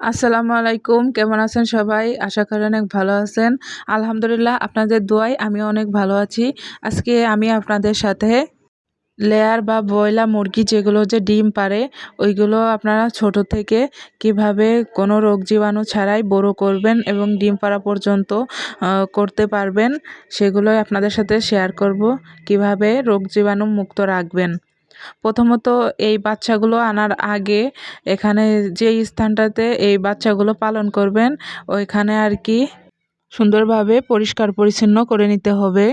আসসালামু আলাইকুম, কেমন আছেন সবাই? আশা করি অনেক ভালো আছেন। আলহামদুলিল্লাহ, আপনাদের দোয়ায় আমি অনেক ভালো আছি। আজকে আমি আপনাদের সাথে লেয়ার বা বয়লা মুরগি যেগুলো যে ডিম পারে, ওইগুলো আপনারা ছোট থেকে কীভাবে কোনো রোগ জীবাণু ছাড়াই বড় করবেন এবং ডিম পাড়া পর্যন্ত করতে পারবেন, সেগুলোই আপনাদের সাথে শেয়ার করব। কীভাবে রোগ জীবাণু মুক্ত রাখবেন? প্রথমত এই বাচ্চাগুলো আনার আগে এখানে যেই স্থানটাতে এই বাচ্চাগুলো পালন করবেন, ওইখানে আর কি সুন্দরভাবে পরিষ্কার পরিচ্ছন্ন করে নিতে হবে।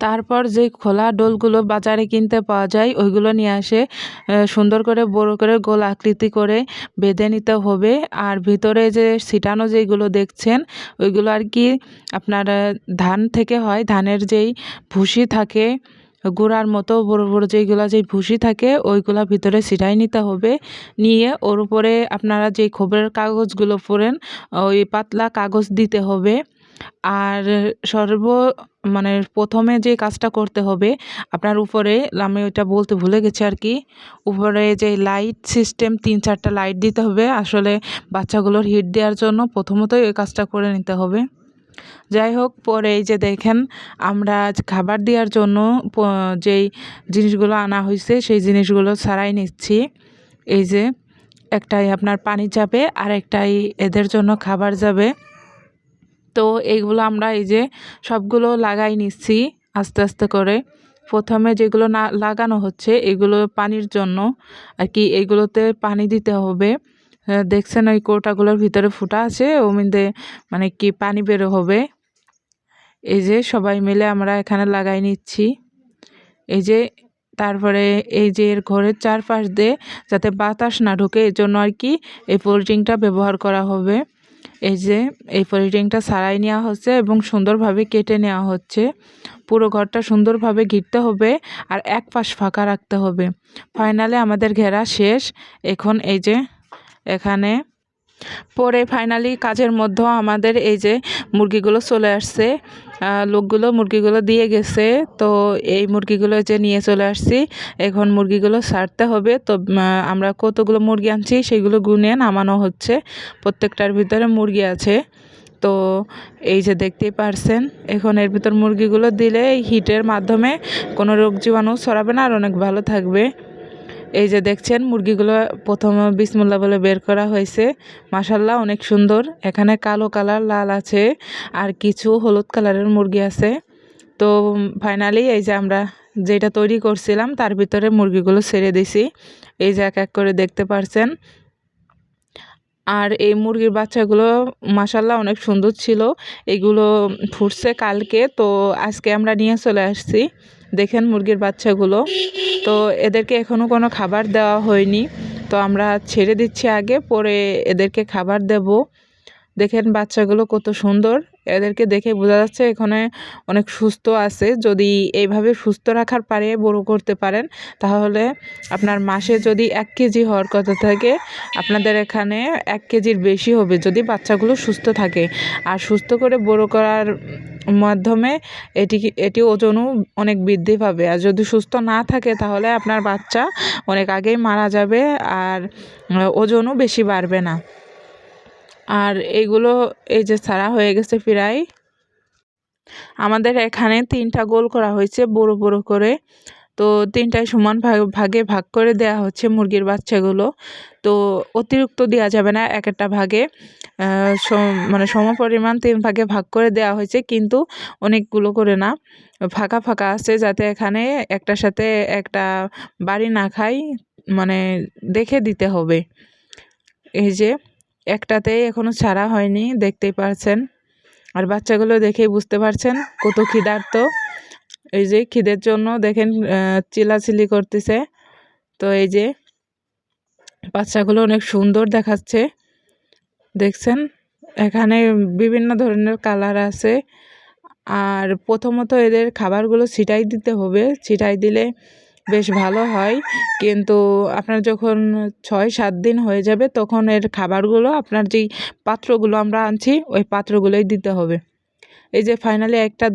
তারপর যে খোলা ডোলগুলো বাজারে কিনতে পাওয়া যায়, ওইগুলো নিয়ে আসে সুন্দর করে, বড় করে, গোল আকৃতি করে বেঁধে নিতে হবে। আর ভিতরে যে ছিটানো যেগুলো দেখছেন, ওইগুলো আর কি আপনার ধান থেকে হয়, ধানের যেই ভুসি থাকে গুঁড়ার মতো বড় বড় যেইগুলো যেই ভুসি থাকে, ওইগুলা ভিতরে ছিটাই নিতে হবে। নিয়ে ওর উপরে আপনারা যেই খবরের কাগজগুলো পড়েন, ওই পাতলা কাগজ দিতে হবে। আর সর্ব মানে প্রথমে যে কাজটা করতে হবে, আপনার উপরে, আমি ওইটা বলতে ভুলে গেছি আর কি, উপরে যে লাইট সিস্টেম, তিন চারটা লাইট দিতে হবে। আসলে বাচ্চাগুলোর হিট দেওয়ার জন্য প্রথমতই ওই কাজটা করে নিতে হবে। যাই হোক পরে এই যে দেখেন, আমরা আজ খাবার দেওয়ার জন্য যেই জিনিসগুলো আনা হয়েছে সেই জিনিসগুলো ছাড়াই নিচ্ছি। এই যে, একটাই আপনার পানি যাবে আর একটাই এদের জন্য খাবার যাবে। তো এইগুলো আমরা এই যে সবগুলো লাগাই নিচ্ছি, আস্তে আস্তে করে। প্রথমে যেগুলো না, লাগানো হচ্ছে, এগুলো পানির জন্য, আর কি এগুলোতে পানি দিতে হবে। দেখছেন ওই কৌটাগুলোর ভিতরে ফুটা আছে ও মধ্যে মানে কি পানি বেরো হবে। এই যে সবাই মিলে আমরা এখানে লাগাই নিচ্ছি। এই যে তারপরে এই যে এর ঘরের চারপাশ দিয়ে যাতে বাতাস না ঢোকে, এই জন্য আর কি এই পোল্ট্রিংটা ব্যবহার করা হবে। এই যে এই পোল্ট্রিংটা সারাই নেওয়া হচ্ছে এবং সুন্দরভাবে কেটে নেওয়া হচ্ছে। পুরো ঘরটা সুন্দরভাবে ঘিরতে হবে আর এক পাশ ফাঁকা রাখতে হবে। ফাইনালে আমাদের ঘেরা শেষ। এখন এই যে এখানে পরে ফাইনালি কাজের মধ্যেও আমাদের এই যে মুরগিগুলো চলে আসছে লোকগুলো মুরগিগুলো দিয়ে গেছে, তো এই মুরগিগুলো যে নিয়ে চলে আসছি, এখন মুরগিগুলো সারতে হবে, তো আমরা কতগুলো মুরগি আনছি সেগুলো গুনে নামানো হচ্ছে, প্রত্যেকটার ভিতরে মুরগি আছে, তো এই যে দেখতেই পারছেন, এখন এর ভিতর মুরগিগুলো দিলে হিটের মাধ্যমে কোনো রোগ জীবাণু ছড়াবে না আর অনেক ভালো থাকবে। এই যে দেখছেন, মুরগিগুলো প্রথমে বিসমুল্লাহ বলে বের করা হয়েছে। মাসাল্লাহ অনেক সুন্দর। এখানে কালো কালার, লাল আছে। আর কিছু হলুদ কালারের মুরগি আছে। তো, ফাইনালি এই যে আমরা যেটা তৈরি করছিলাম, তার ভিতরে মুরগিগুলো ছেড়ে দিছি। এই যে এক এক করে দেখতে পারছেন। আর এই মুরগির বাচ্চাগুলো মাসাল্লাহ অনেক সুন্দর ছিল। এগুলো ফুটছে কালকে, তো আজকে আমরা নিয়ে চলে আসছি। দেখেন মুরগির বাচ্চাগুলো। তো এদেরকে এখনও কোনো খাবার দেওয়া হয়নি। তো আমরা ছেড়ে দিচ্ছি আগে, পরে এদেরকে খাবার দেব। দেখেন বাচ্চাগুলো কত সুন্দর। এদেরকে দেখে বোঝা যাচ্ছে এখানে অনেক সুস্থ আছে। যদি এইভাবে সুস্থ রাখার পারে বড় করতে পারেন, তাহলে আপনার মাসে যদি এক কেজি হওয়ার কথা থাকে, আপনাদের এখানে এক কেজির বেশি হবে যদি বাচ্চাগুলো সুস্থ থাকে। আর সুস্থ করে বড় করার মাধ্যমে এটি এটি ওজনও অনেক বৃদ্ধি পাবে। আর যদি সুস্থ না থাকে, তাহলে আপনার বাচ্চা অনেক আগেই মারা যাবে আর ওজনও বেশি বাড়বে না। আর এইগুলো এই যে ছাড়া হয়ে গেছে প্রায়। আমাদের এখানে তিনটা গোল করা হয়েছে বড় বড় করে। তো তিনটায় সমান ভাগ, ভাগে করে দেওয়া হচ্ছে মুরগির বাচ্চাগুলো। তো অতিরিক্ত দেওয়া যাবে না এক একটা ভাগে মানে সম পরিমাণ তিন ভাগে ভাগ করে দেওয়া হয়েছে কিন্তু অনেকগুলো করে না। ফাঁকা ফাঁকা আছে যাতে এখানে একটার সাথে একটা বাড়ি না খাই মানে দেখে দিতে হবে। এই যে একটাতেই এখনও ছাড়া হয়নি দেখতেই পারছেন। আর বাচ্চাগুলো দেখেই বুঝতে পারছেন কত ক্ষিধার্ত। এই যে খিদের জন্য দেখেন আহ, চিল্লাচিল্লি করতেছে। তো এই যে বাচ্চাগুলো অনেক সুন্দর দেখাচ্ছে। দেখছেন? এখানে বিভিন্ন ধরনের কালার আছে। আর প্রথমত এদের খাবারগুলো ছিটাই দিতে হবে। ছিটাই দিলে বেশ ভালো হয়। কিন্তু আপনার যখন ছয়, সাত দিন হয়ে যাবে, তখন এর খাবারগুলো, আপনার যেই পাত্রগুলো আমরা আনছি, ওই পাত্রগুলোই দিতে হবে। এই যে ফাইনালি একটা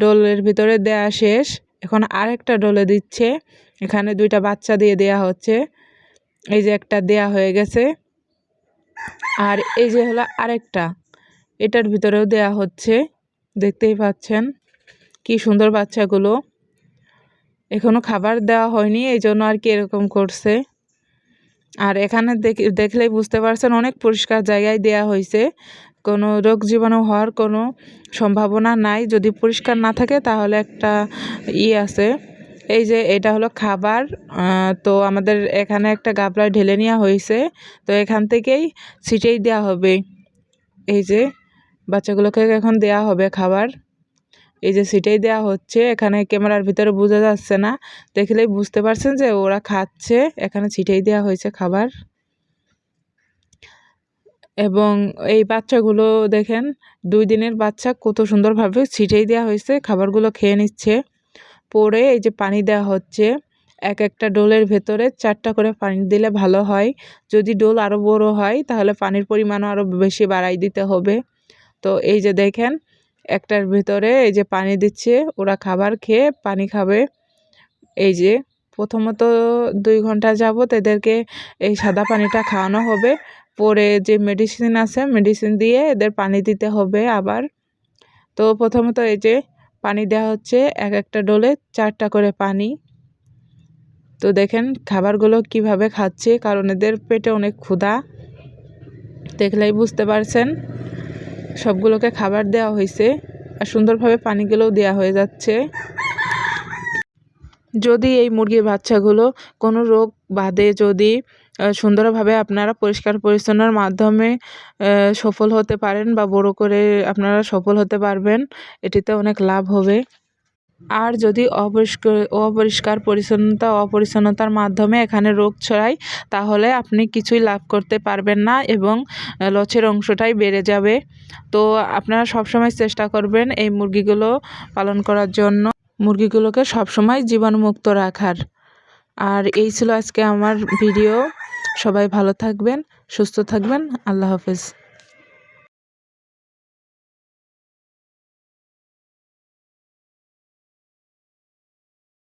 ডোলের ভিতরে দেয়া শেষ। এখন আরেকটা ডোলে দিচ্ছে। এখানে দুইটা বাচ্চা দিয়ে দেয়া হচ্ছে। এই যে একটা দেয়া হয়ে গেছে। আর এই যে হলো আরেকটা। এটার ভিতরেও দেয়া হচ্ছে। দেখতেই পাচ্ছেন। কি সুন্দর বাচ্চাগুলো। এখনও খাবার দেওয়া হয়নি এই জন্য আর কি এরকম করছে। আর এখানে দেখলেই বুঝতে পারছেন অনেক পরিষ্কার জায়গায় দেয়া হয়েছে। কোনো রোগ জীবাণু হওয়ার কোনো সম্ভাবনা নাই। যদি পরিষ্কার না থাকে তাহলে একটা ই আছে। এই যে এটা হলো খাবার তো আমাদের এখানে একটা গাবলায় ঢেলে নেওয়া হয়েছে। তো এখান থেকেই ছিটেই দেওয়া হবে। এই যে বাচ্চাগুলোকে এখন দেয়া হবে খাবার। এই যে সিটেই দেওয়া হচ্ছে, এখানে ক্যামেরার ভিতরে বোঝা যাচ্ছে না। দেখলেই বুঝতে পারছেন যে ওরা খাচ্ছে। এখানে ছিটেই দেওয়া হয়েছে খাবার। এবং এই বাচ্চাগুলো দেখেন, দুই দিনের বাচ্চা, কত সুন্দরভাবে ছিটেই দেওয়া হয়েছে, খাবারগুলো খেয়ে নিচ্ছে। পরে এই যে পানি দেওয়া হচ্ছে, এক একটা ডোলের ভেতরে চারটা করে পানি দিলে ভালো হয়। যদি ডোল আরও বড় হয়, তাহলে পানির পরিমাণও আরও বেশি বাড়াই দিতে হবে। তো এই যে দেখেন একটার ভিতরে এই যে পানি দিচ্ছে, ওরা খাবার খেয়ে পানি খাবে। এই যে প্রথমত দুই ঘণ্টা যাবত এদেরকে এই সাদা পানিটা খাওয়ানো হবে। পরে যে মেডিসিন আছে মেডিসিন দিয়ে এদের পানি দিতে হবে আবার। তো প্রথমত এই যে পানি দেওয়া হচ্ছে এক একটা ডোলে চারটা করে পানি। তো দেখেন খাবারগুলো কীভাবে খাচ্ছে, কারণ এদের পেটে অনেক ক্ষুধা। দেখলেই বুঝতে পারছেন। সবগুলোকে খাবার দেওয়া হয়েছে আর সুন্দরভাবে পানিগুলোও দেওয়া হয়ে যাচ্ছে। যদি এই মুরগির বাচ্চাগুলো কোনো রোগ বাদে যদি সুন্দরভাবে আপনারা পরিষ্কার পরিচ্ছন্নর মাধ্যমে সফল হতে পারেন বা বড় করে আপনারা সফল হতে পারবেন, এটিতে অনেক লাভ হবে। আর যদি অপরিষ্কার অপরিষ্কার পরিচ্ছন্নতা, অপরিচ্ছন্নতার মাধ্যমে এখানে রোগ ছড়ায়, তাহলে আপনি কিছুই লাভ করতে পারবেন না এবং লসের অংশটাই বেড়ে যাবে। তো আপনারা সবসময় চেষ্টা করবেন এই মুরগিগুলো পালন করার জন্য। মুরগিগুলোকে সবসময় জীবাণুমুক্ত রাখার। আর এই ছিল আজকে আমার ভিডিও। সবাই ভালো থাকবেন, সুস্থ থাকবেন। আল্লাহ হাফেজ।